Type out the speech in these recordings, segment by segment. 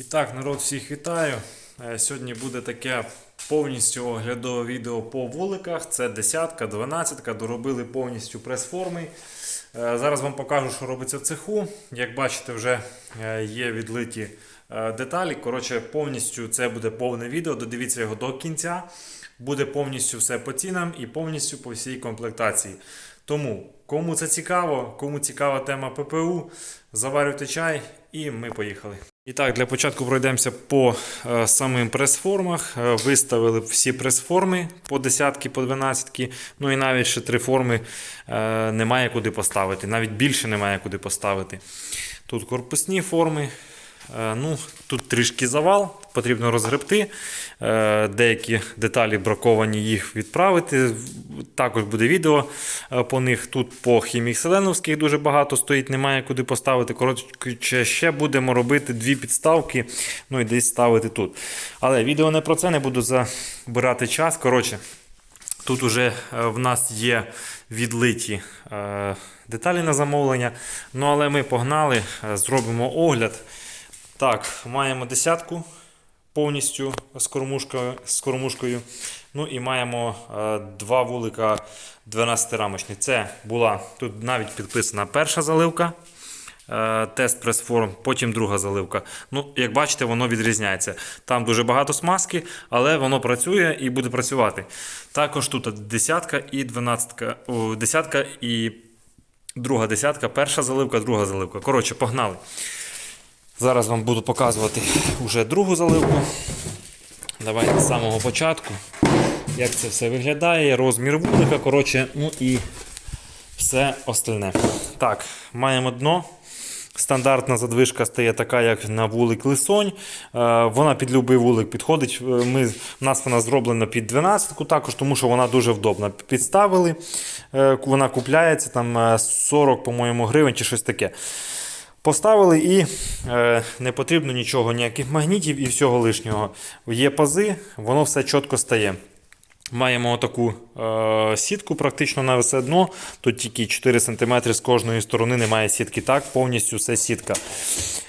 І так, народ, всіх вітаю. Е, Сьогодні буде таке повністю оглядове відео по вуликах. Це десятка, дванадцятка, доробили повністю прес-форми. Е, Зараз вам покажу, що робиться в цеху. Як бачите, вже е, є відлиті деталі. Коротше, повністю це буде повне відео. Додивіться його до кінця. Буде повністю все по цінам і повністю по всій комплектації. Тому, кому це цікаво, кому цікава тема ППУ, заварюйте чай і ми поїхали. І так, для початку пройдемося по е, самим прес-формах. Е, виставили всі прес-форми по десятки, по дванадцятки. Ну і навіть ще три форми е, немає куди поставити. Навіть більше немає куди поставити. Тут корпусні форми. Е, Ну, тут трішки завал, потрібно розгребти. Е, Деякі деталі браковані, їх відправити. Також буде відео е, по них. Тут по хімікселеновських дуже багато стоїть, немає куди поставити. Коротше, ще будемо робити дві підставки, ну і десь ставити тут. Але відео не про це, не буду забирати час. Коротше, Тут уже в нас є відлиті деталі на замовлення. Ну, але ми погнали, зробимо огляд. Так, маємо десятку повністю з кормушкою. З кормушкою. Ну і маємо е, два вулика 12-рамочні. Це була тут навіть підписана перша заливка. е, Тест прес-форм, потім друга заливка. Ну, як бачите, воно відрізняється. Там дуже багато смазки, але воно працює і буде працювати. Також тут десятка і дванадцятка, десятка і друга десятка, перша заливка, друга заливка. Коротше, погнали. Зараз вам буду показувати вже другу заливку. Давайте з самого початку. Як це все виглядає, розмір вулика, коротше, ну і все остальне. Так, маємо дно. Стандартна задвижка стає така, як на вулик лисонь. Е, Вона під будь-який вулик підходить. Е, Ми, у нас вона зроблена під 12 також, тому що вона дуже вдобна. Підставили, е, вона купляється там е, 40, по-моєму, гривень чи щось таке. Поставили і е, не потрібно нічого, ніяких магнітів і всього лишнього. Є пази, воно все чітко стає. Маємо таку е, сітку практично на все дно. Тут тільки 4 см з кожної сторони немає сітки. Так, повністю все сітка.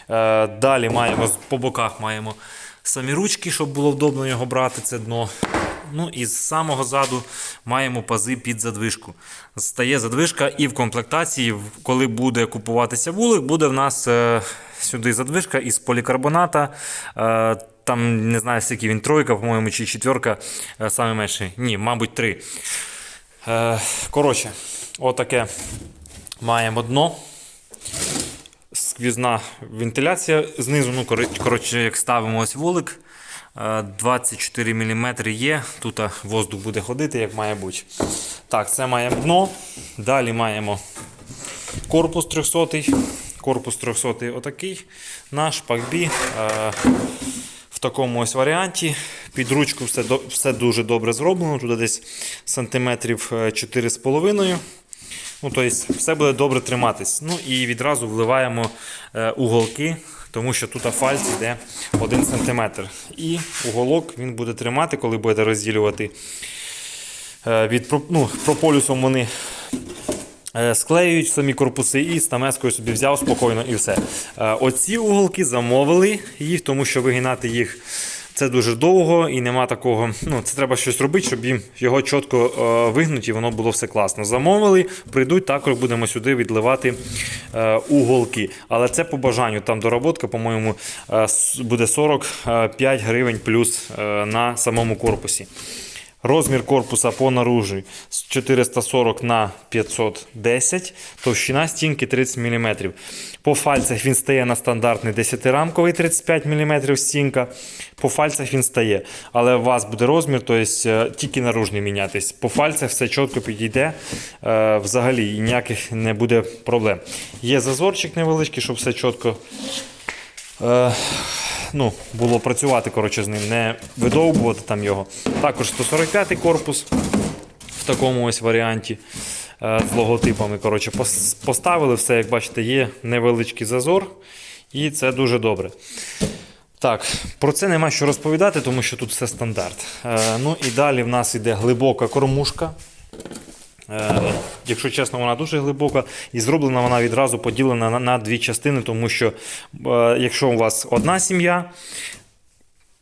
Е, далі маємо по боках маємо самі ручки, щоб було вдобно його брати, це дно. Ну і з самого заду маємо пази під задвижку. Стає задвижка і в комплектації, коли буде купуватися вулик, буде в нас е, сюди задвижка із полікарбоната. Е, там не знаю, скільки він тройка, по-моєму, чи четверка, е, саме менше. Ні, мабуть, три. Коротше, отаке маємо дно. Сквізна вентиляція знизу. Ну, коротше, як ставимо ось вулик. Е, 24 мм є. Тут е, воздух буде ходити, як має бути. Так, це маємо дно. Далі маємо корпус 300. Корпус 300 отакий. Наш пакбі. Е, в такому ось варіанті. Під ручку все, все дуже добре зроблено. Тут десь сантиметрів е, 4,5. Ну, тобто, все буде добре триматись. Ну і відразу вливаємо е, уголки, тому що тут фальц йде 1 см. І уголок він буде тримати, коли будете розділювати. Е, від, ну, прополюсом вони Е, Склеюють самі корпуси і стамескою собі взяв спокійно і все. Е, Оці уголки замовили їх, тому що вигинати їх це дуже довго і нема такого. Ну, це треба щось робити, щоб їм його чітко е, вигнути і воно було все класно. Замовили, прийдуть, також будемо сюди відливати е, уголки. Але це по бажанню. Там доработка, по-моєму, е, буде 45 гривень плюс на самому корпусі. Розмір корпуса по наружі з 440 на 510, товщина стінки 30 мм. По фальцях він стає на стандартний 10-рамковий 35 мм стінка. По фальцях він стає. Але у вас буде розмір, тобто тільки наружний мінятись. По фальцях все чітко підійде. е, Взагалі і ніяких не буде проблем. Є зазорчик невеличкий, щоб все чітко е, ну, було працювати коротше, з ним, не видовбувати там його. Також 145 корпус в такому ось варіанті е, з логотипами. Коротше, поставили все, як бачите, є невеличкий зазор, і це дуже добре. Так, про це нема що розповідати, тому що тут все стандарт. Е, ну і далі в нас йде глибока кормушка. Е, Якщо чесно, вона дуже глибока і зроблена вона відразу поділена на, дві частини, тому що е, якщо у вас одна сім'я,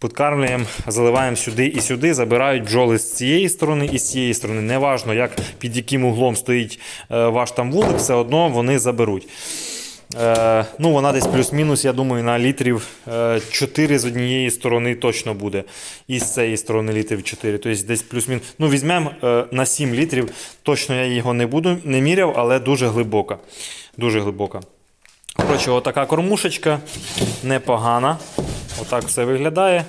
Підкармлюємо, заливаємо сюди і сюди, забирають бджоли з цієї сторони і з цієї сторони. Неважно, як під яким углом стоїть е, ваш там вулик, все одно вони заберуть. Е, ну, вона десь плюс-мінус, я думаю, на літрів е, 4 з однієї сторони точно буде. І з цієї сторони літрів 4. Тобто десь плюс-мінус. Ну, візьмемо е, на 7 літрів. Точно я його не буду, не міряв, але дуже глибока. Дуже глибока. Коротше, отака кормушечка непогана. Отак все виглядає.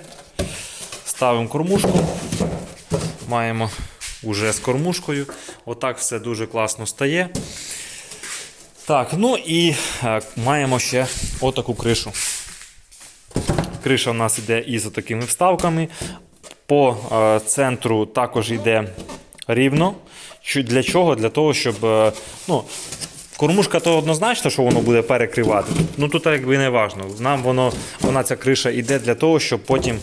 Ставимо кормушку. Маємо уже з кормушкою. Отак все дуже класно стає. Так, ну і е, маємо ще отаку кришу. Криша у нас йде із такими вставками. По е, центру також йде рівно. Для чого? Для того, щоб. е, ну, Кормушка то однозначно, що воно буде перекривати. Ну тут якби не важно. Нам воно, вона ця криша йде для того, щоб потім.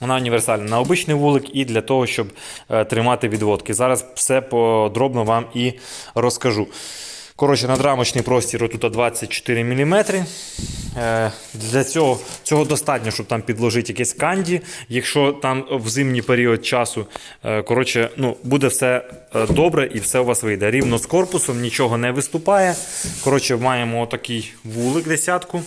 Вона універсальна на обичний вулик і для того, щоб тримати відводки. Зараз все подробно вам і розкажу. Коротше, надрамочний простір тут 24 мм. Е, для цього, цього достатньо, щоб там підложити якесь канді. Якщо там в зимній період часу е, коротше, ну, буде все е, добре і все у вас вийде. Рівно з корпусом, нічого не виступає. Коротше, маємо такий вулик десятку.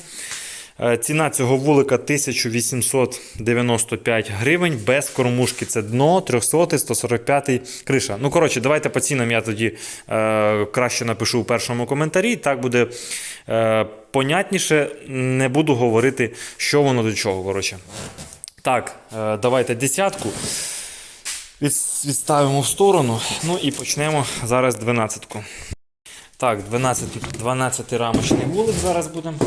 Е, Ціна цього вулика 1895 гривень без кормушки. Це дно, 300, 145 криша. Ну, коротше, давайте по цінам я тоді е, краще напишу у першому коментарі. Так буде е, понятніше. Не буду говорити, що воно до чого. Коротше. Так, е, давайте десятку. Від- Відставимо в сторону. Ну і почнемо зараз дванадцятку. Так, 12, 12 рамочний вулик зараз будемо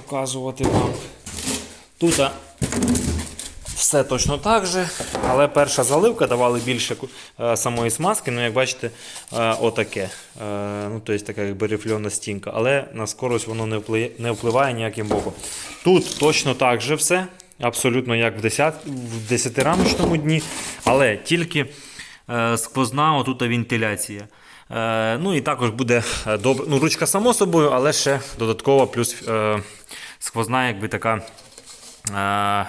показувати вам. Тут все точно так же, але перша заливка давали більше е, самої смазки. Ну, як бачите, е, отаке. Е, ну, тобто така якби рифльона стінка, але на скорость воно не впливає, не впливає ніяким боком. Тут точно так же все, абсолютно як в 10, в 10-рамочному дні, але тільки сквозна отут вентиляція. Ну і також буде добре. Ну, ручка само собою, але ще додатково плюс сквозна, якби така. Е,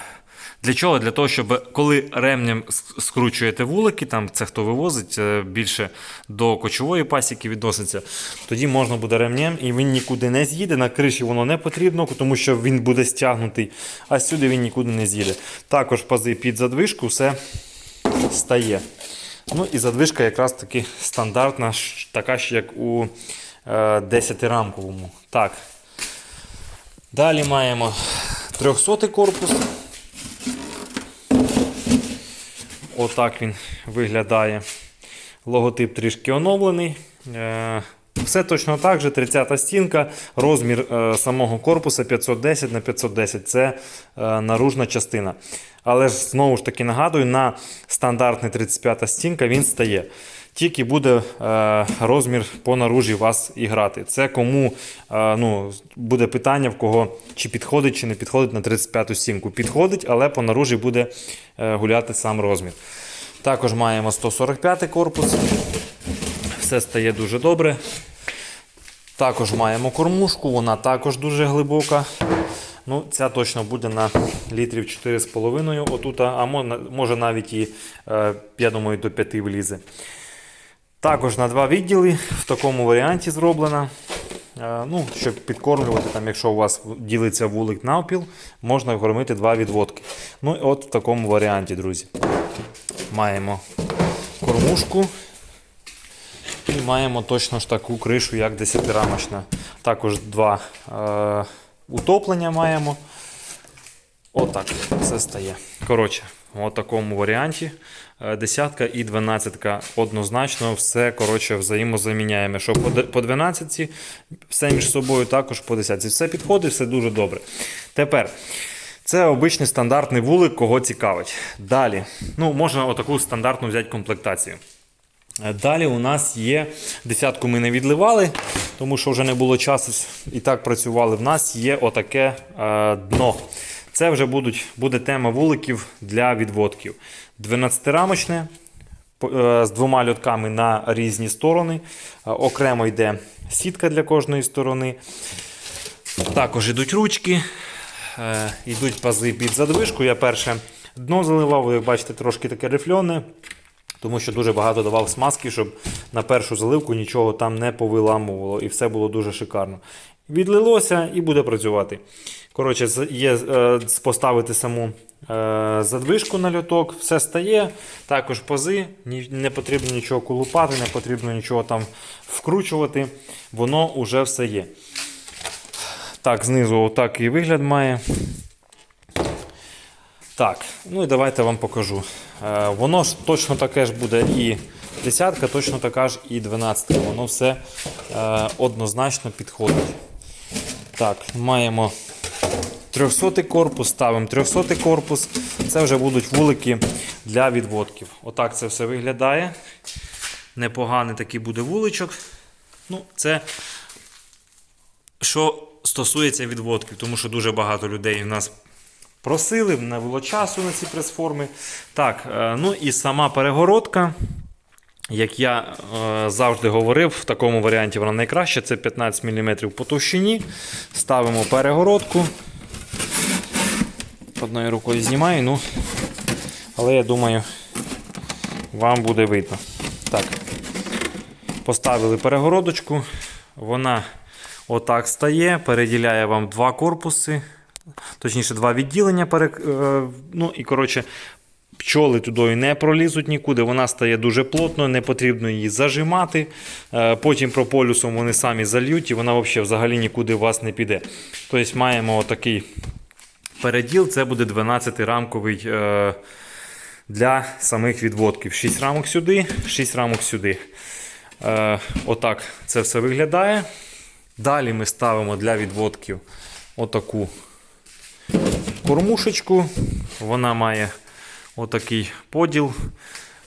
для чого? Для того, щоб коли ремнем скручуєте вулики, там це хто вивозить е, більше до кочової пасіки відноситься, тоді можна буде ремнем і він нікуди не з'їде. На криші воно не потрібно, тому що він буде стягнутий, а сюди він нікуди не з'їде. Також пази під задвижку все стає. Ну і задвижка якраз таки стандартна, така ж, як у е, 10-рамковому. Так. Далі маємо 300 корпус. Отак він виглядає. Логотип трішки оновлений. Е, Все точно так же, 30-та стінка, розмір е, самого корпуса 510 на 510 це е, наружна частина. Але ж знову ж таки нагадую, на стандартний 35-та стінка він стає. Тільки буде е, розмір по наружі вас грати. Це кому е, ну, буде питання, в кого чи підходить, чи не підходить на 35 стінку. Підходить, але по наружі буде е, гуляти сам розмір. Також маємо 145 корпус. Все стає дуже добре. Також маємо кормушку, вона також дуже глибока. Ну, Ця точно буде на літрів 4,5 отут, а може навіть і, я думаю, до 5 влізе. Також на два відділи в такому варіанті зроблена. Е, Ну, щоб підкормлювати, там, якщо у вас ділиться вулик навпіл, можна кормити два відводки. Ну, і от в такому варіанті, друзі. Маємо кормушку. І маємо точно ж таку кришу, як 10-рамочна. Також два е, утоплення маємо. Отак все стає. Коротше, в такому варіанті. Е, Десятка і дванадцятка однозначно все коротше, взаємозаміняємо. Що по 12 все між собою, також по 10. Все підходить, все дуже добре. Тепер. Це обичний стандартний вулик, кого цікавить. Далі, ну, можна отаку стандартну взяти комплектацію. Е, Далі у нас є десятку ми не відливали, тому що вже не було часу і так працювали. В нас є отаке е, дно. Це вже будуть, буде тема вуликів для відводків. 12-рамочне, е, з двома льотками на різні сторони. Е, Окремо йде сітка для кожної сторони. Також йдуть ручки, е, йдуть пази під задвижку. Я перше дно заливав, ви бачите, трошки таке рифльоне, тому що дуже багато давав смазки, щоб на першу заливку нічого там не повиламувало і все було дуже шикарно. Відлилося і буде працювати. Коротше, є е, поставити саму е, задвижку на льоток, все стає. Також пази, ні- не потрібно нічого колупати, не потрібно нічого там вкручувати. Воно вже все є. Так, знизу отак і вигляд має. Так, ну і давайте вам покажу. Е, воно ж точно таке ж буде і десятка, точно така ж і дванадцятка. Воно все однозначно підходить. Так, маємо 300 корпус, ставимо 300 корпус. Це вже будуть вулики для відводків. Отак це все виглядає. Непоганий такий буде вуличок. Ну, це що стосується відводків, тому що дуже багато людей в нас просили, не було часу на ці прес-форми. Так, е, ну і сама перегородка. Як я е, завжди говорив, в такому варіанті вона найкраща. Це 15 мм по товщині. Ставимо перегородку. Одною рукою знімаю, ну, але я думаю, вам буде видно. Так. Поставили перегородочку. Вона отак стає, переділяє вам два корпуси, точніше, два відділення. е, Ну і коротше, пчоли туди не пролізуть нікуди. Вона стає дуже плотно, не потрібно її зажимати. Е, Потім прополюсом вони самі зальють і вона взагалі взагалі нікуди у вас не піде. Тобто маємо отакий переділ, це буде 12-рамковий е, для самих відводків. 6 рамок сюди, 6 рамок сюди. Е, отак це все виглядає. Далі ми ставимо для відводків отаку кормушечку. Вона має отакий поділ.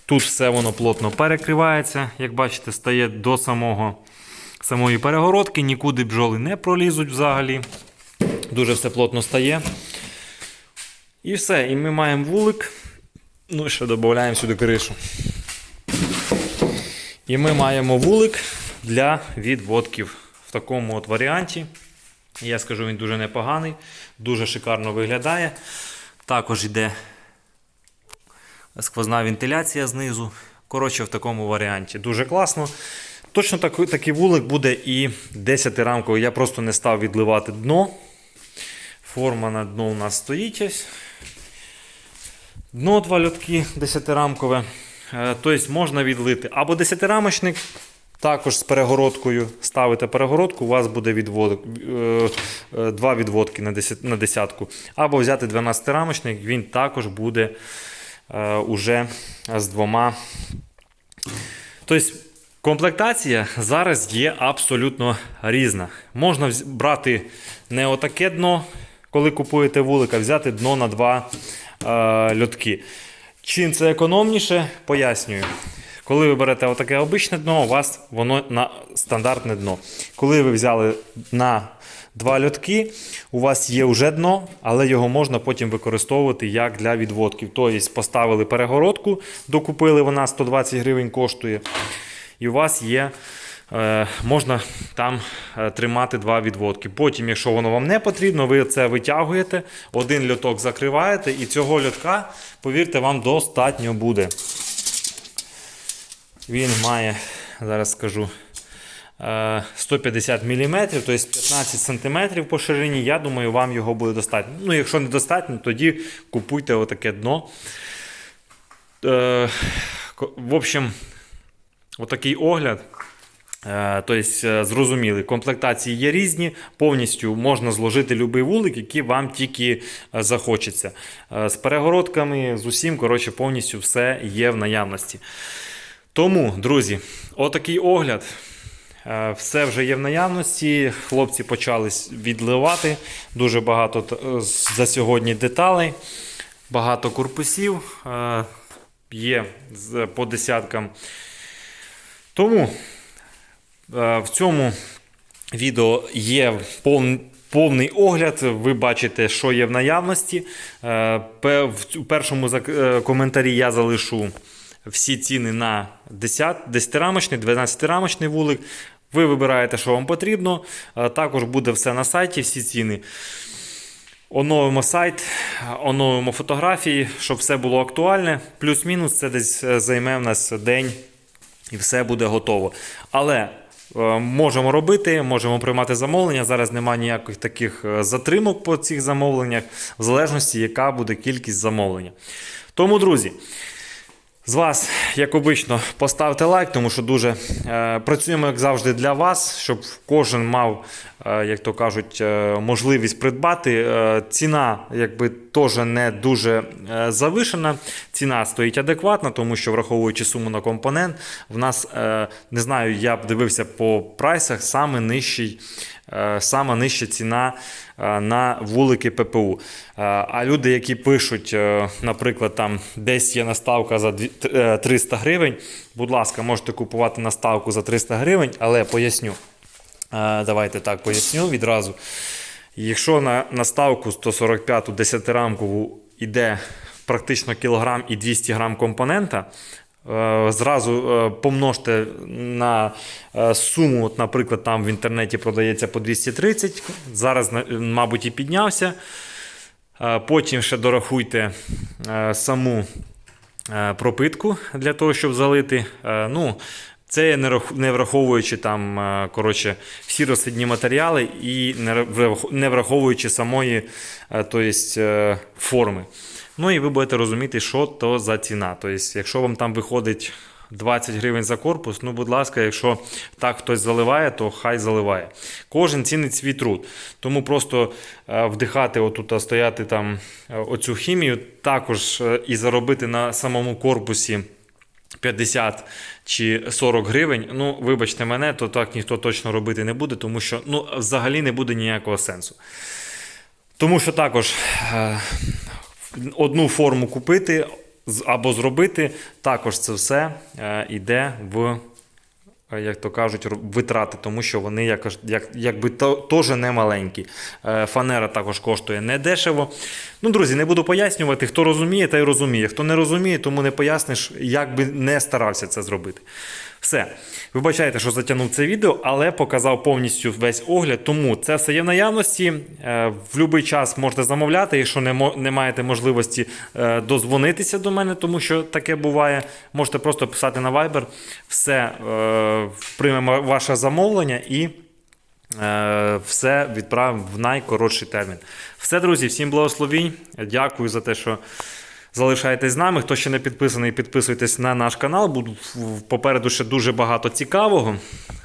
Тут все воно плотно перекривається. Як бачите, стає до самого, самої перегородки, нікуди бджоли не пролізуть взагалі. Дуже все плотно стає. І все. І ми маємо вулик. Ну ще додаємо сюди кришу. І ми маємо вулик для відводків в такому от варіанті. Я скажу, він дуже непоганий, дуже шикарно виглядає. Також йде сквозна вентиляція знизу. Коротше, в такому варіанті. Дуже класно. Точно так, такий вулик буде і 10 рамковий. Я просто не став відливати дно. Форма на дно у нас стоїть ось. Дно два льотки 10-рамкове. Е, Тобто можна відлити або 10-рамочник, також з перегородкою ставите перегородку, у вас буде відводок, е, е, два відводки на 10, на десятку. Або взяти 12-рамочник, він також буде уже з двома. Тобто комплектація зараз є абсолютно різна. Можна брати не отаке дно, коли купуєте вулика, взяти дно на два е, льотки. Чим це економніше, пояснюю. Коли ви берете отаке обичне дно, у вас воно на стандартне дно. Коли ви взяли на два льотки, у вас є вже дно, але його можна потім використовувати як для відводків. Тобто поставили перегородку, докупили, вона 120 гривень коштує. І у вас є, е, можна там е, тримати два відводки. Потім, якщо воно вам не потрібно, ви це витягуєте, один льоток закриваєте, і цього льотка, повірте, вам достатньо буде. Він має, зараз скажу, е, 150 мм, тобто 15 см по ширині. Я думаю, вам його буде достатньо. Ну, якщо не достатньо, тоді купуйте отаке дно. Е, В общем, отакий огляд. Тобто, зрозуміли, комплектації є різні, повністю можна зложити будь-який вулик, який вам тільки захочеться. З перегородками, з усім, коротше, повністю все є в наявності. Тому, друзі, отакий огляд. Е, Все вже є в наявності. Хлопці почали відливати. Дуже багато е, за сьогодні деталей, багато корпусів. е, Є по десяткам. Тому в цьому відео є повний огляд. Ви бачите, що є в наявності. В першому коментарі я залишу всі ціни на 10, 10-рамочний, 12-рамочний вулик. Ви вибираєте, що вам потрібно. Е, Також буде все на сайті, всі ціни. Оновимо сайт, оновимо фотографії, щоб все було актуальне. Плюс-мінус це десь е, займе в нас день і все буде готово. Але е, можемо робити, можемо приймати замовлення. Зараз немає ніяких таких затримок по цих замовленнях, в залежності, яка буде кількість замовлення. Тому, друзі. З вас, як обично, поставте лайк, тому що дуже е, працюємо, як завжди, для вас, щоб кожен мав, е, як то кажуть, е, можливість придбати. Е, ціна, якби теж не дуже е, завишена. Ціна стоїть адекватна, тому що враховуючи суму на компонент, в нас е, не знаю, я б дивився по прайсах, саме нижчий. Е, Сама нижча ціна е, на вулики ППУ. Е, А люди, які пишуть, наприклад, там десь є наставка за дві- т- е, 300 гривень, будь ласка, можете купувати наставку за 300 гривень, але поясню. Давайте так поясню відразу. Якщо на наставку 145 10-рамкову йде практично кілограм і 200 грам компонента, зразу е, помножте на е, суму, от, наприклад, там в інтернеті продається по 230, зараз, мабуть, і піднявся. Е, Потім ще дорахуйте е, саму е, пропитку для того, щоб залити. Е, Ну, це не не враховуючи там, е, коротше, всі розхідні матеріали і не враховуючи самої е, то е, форми. Ну і ви будете розуміти, що то за ціна. Тобто, якщо вам там виходить 20 гривень за корпус, ну, будь ласка, якщо так хтось заливає, то хай заливає. Кожен цінить свій труд. Тому просто е, вдихати, отут, стояти там е, оцю хімію, також е, і заробити на самому корпусі 50 чи 40 гривень. Ну, вибачте мене, то так ніхто точно робити не буде, тому що ну, взагалі не буде ніякого сенсу. Тому що також одну форму купити або зробити, також це все е, йде в, е, як то кажуть, витрати, тому що вони якось, як, якби теж не маленькі. Е, Фанера також коштує не дешево. Ну, друзі, не буду пояснювати. Хто розуміє, той розуміє. Хто не розуміє, тому не поясниш, як би не старався це зробити. Все. Вибачайте, що затягнув це відео, але показав повністю весь огляд. Тому це все є в наявності. Е, В будь-який час можете замовляти. Якщо не, маєте можливості е, дозвонитися до мене, тому що таке буває, можете просто писати на Viber. Все е, приймемо ваше замовлення і. Все відправимо в найкоротший термін. Все, друзі, всім благословінь. Дякую за те, що залишаєтесь з нами. Хто ще не підписаний, підписуйтесь на наш канал. Буду попереду ще дуже багато цікавого.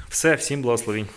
Все, всім благословінь.